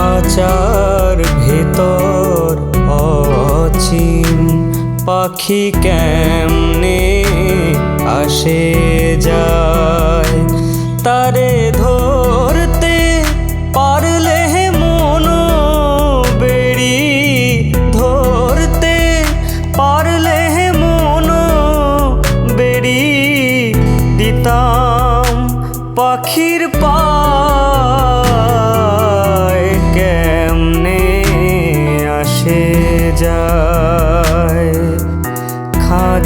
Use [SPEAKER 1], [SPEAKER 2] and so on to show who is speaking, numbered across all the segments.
[SPEAKER 1] খাঁচার ভেতর অচিন পাখি কেমনে আসে যায়? তারে ধরতে পারলে মন বেড়ি ধরতে পারলে মন বেড়ি দিতাম পাখির পা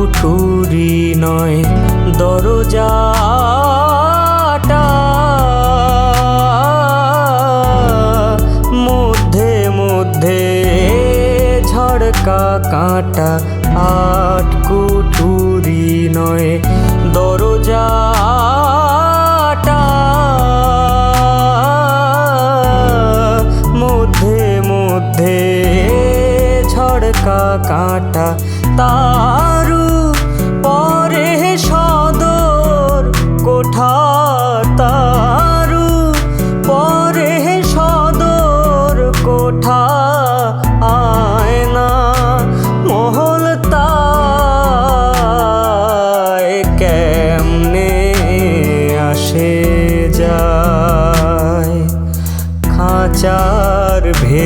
[SPEAKER 1] কুঠুরি নয়, দরজাটা মধ্যে মধ্যে ঝড়কা কাঁটা, আট কুঠুরি নয়, দরজাটা মধ্যে মধ্যে ঝড়কা কাঁটা তারু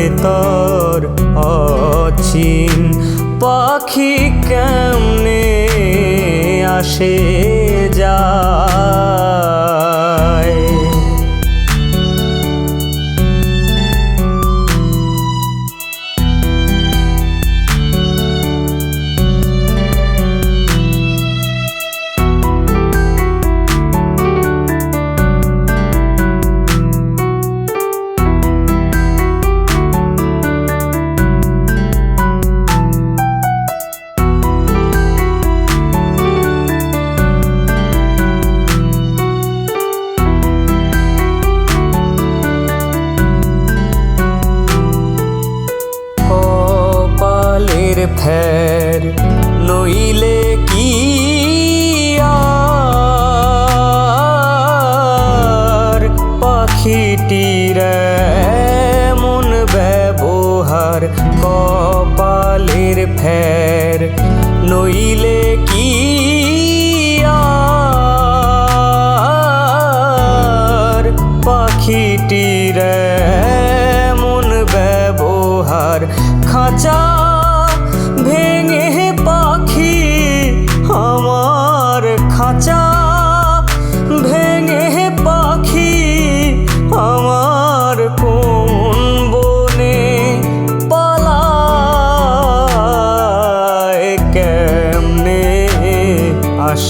[SPEAKER 1] ভেতর অচিন পাখি কেমনে আসে যায়? পাখিটির মন ব্যবহার কপালের ফের নইলে কি আর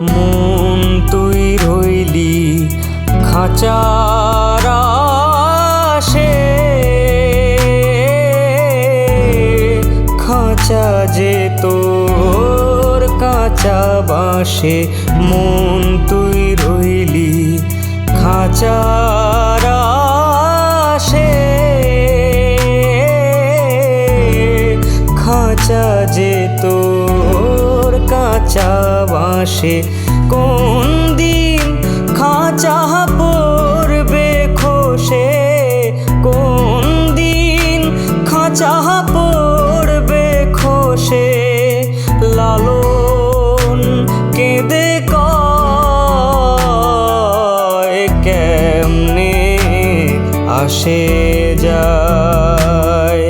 [SPEAKER 1] মন তুই রইলি খাঁচার আশে। খাঁচা যে তোর কাঁচা বাসে মন তুই রইলি খাঁচার আসে খাঁচা যে তোর কাঁচা বাসে কোন দিন খাঁচা পড়বে খসে? কোন দিন খাঁচা পড়বে খসে? লালন কেঁদে কেমনে আসে যায়?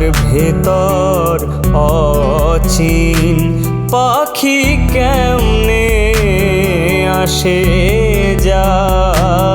[SPEAKER 1] খাঁচার ভেতর অচিন পাখি কেমনে আসে যায়?